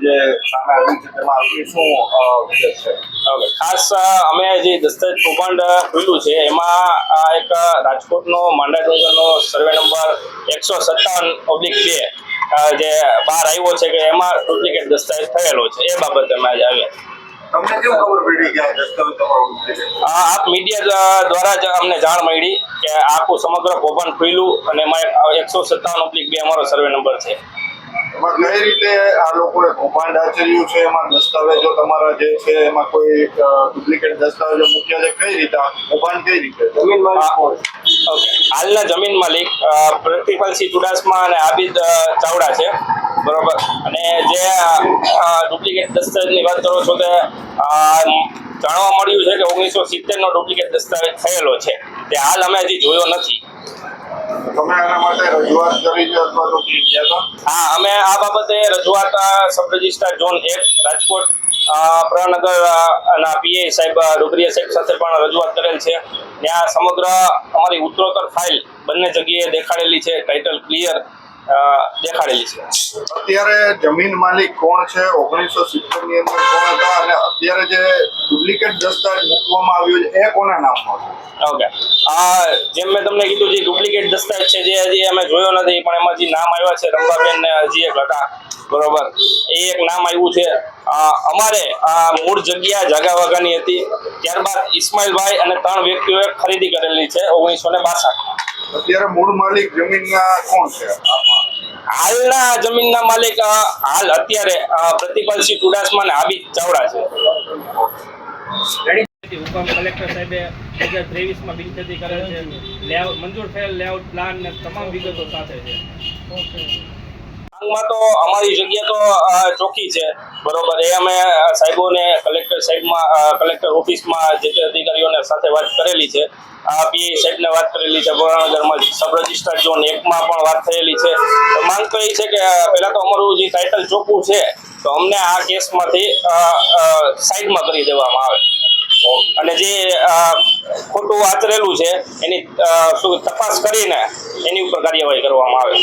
જે ખાસ અમે જે દસ્તાવેજ કૌભાંડ ખુલ્યું છે, એમાં એક રાજકોટનો માંડા ડુંગરનો સર્વે નંબર એકસો સત્તાવન ઓબ્લિક બે જે બહાર આવ્યો છે, કે એમાં ડુપ્લિકેટ દસ્તાવેજ થયેલો છે. એ બાબતે અમે આજે આવ્યા તમને કેવું ખબર પડી કે આ દસ્તાવેજ તમારો આપ મીડિયા દ્વારા જ અમને જાણ મળી કે આખું સમગ્ર કૌભાંડ ખુલ્યું અને એમાં એકસો સત્તાવન ઓબ્લિક બે અમારો સર્વે નંબર છે. એમાં કઈ રીતે આ લોકોએ કૌભાંડ આચર્યું છે? એમાં દસ્તાવેજો તમારા જે છે એમાં કોઈ ડુપ્લિકેટ દસ્તાવેજો મૂક્યા છે? કઈ રીતે કૌભાંડ કઈ રીતે? જમીન હાલના જમીન માલિક પ્રતિપાલસિંહ ચુડાસમા અને આબિદ ચાવડા છે. બરોબર. અને જે ડુપ્લિકેટ દસ્તાવેજની વાત કરો છો કે જાણવા મળ્યું છે કે ઓગણીસો સિત્તેરનો ડુપ્લિકેટ દસ્તાવેજ થયેલો છે. તે હાલ અમે હજી જોયો નથી. તમે આના માટે રજૂઆત કરી છે અથવા તો કઈ ગયા હતા હા અમે આ બાબતે રજૂઆત સબ રજિસ્ટ્રાર ઝોન એક રાજકોટ પ્રનગર ના પીએ સાહેબ અ, ડુગરીયા સાહેબ સાથે પણ રજૂઆત કરેલ છે. ત્યાં સમગ્ર અમારી ઉત્તરોત્તર ફાઇલ બંને જગ્યાએ દેખાડેલી છે ટાઇટલ ક્લિયર દેખાડેલી છે. અત્યારે જમીન માલિક કોણ છે? ઓગણીસો સિત્તેરની અંદર કોણ હતા? અને અત્યારે જે ડુપ્લિકેટ દસ્તાવેજ મૂકવામાં આવ્યું છે એ કોના નામમાં ઓકે. આ જેમ મેં તમને કીધું જે ડુપ્લિકેટ દસ્તાવેજ છે જે હજી અમે જોયો નથી પણ એમાં જે નામ આવ્યા છે રંભાબેન ને હજી એક હતા. બરોબર? એ એક નામ આવ્યું છે. અમારે આ મૂળ જગ્યા જાગા વાગાની હતી. ત્યારબાદ ઇસ્માઇલભાઈ અને ત્રણ વ્યક્તિઓએ ખરીદી કરેલી છે ઓગણીસો ને બાસઠ અત્યારે મૂળ માલિક જમીનના કોણ છે? હાલના જમીનના માલિક હાલ અત્યારે પ્રતિપાલસિંહ ચુડાસમા અને આબિદ ચાવડા છે. હુકમ કલેક્ટર સાહેબે બે હજાર ત્રેવીસમાં બિનખેતી કરેલ છે. મંજૂર થયેલ લેઆઉટ પ્લાન ને તમામ વિગતો સાથે છે. માંગમાં તો અમારી જગ્યા તો ચોખ્ખી છે. બરોબર. એ અમે સાહેબોને, કલેક્ટર સાહેબમાં કલેક્ટર ઓફિસમાં જે તે અધિકારીઓને સાથે વાત કરેલી છે. આ પી સાહેબને વાત કરેલી છે. બોરાનગરમાં સબ રજિસ્ટર ઝોન એકમાં પણ વાત થયેલી છે. તો માંગ તો એ છે કે પહેલાં તો અમારું જે ટાઇટલ ચોખ્ખું છે, તો અમને આ કેસમાંથી સાઈડમાં કરી દેવામાં આવે. અને જે ખોટું આચરેલું છે, એની તપાસ કરીને એની ઉપર કાર્યવાહી કરવામાં આવે.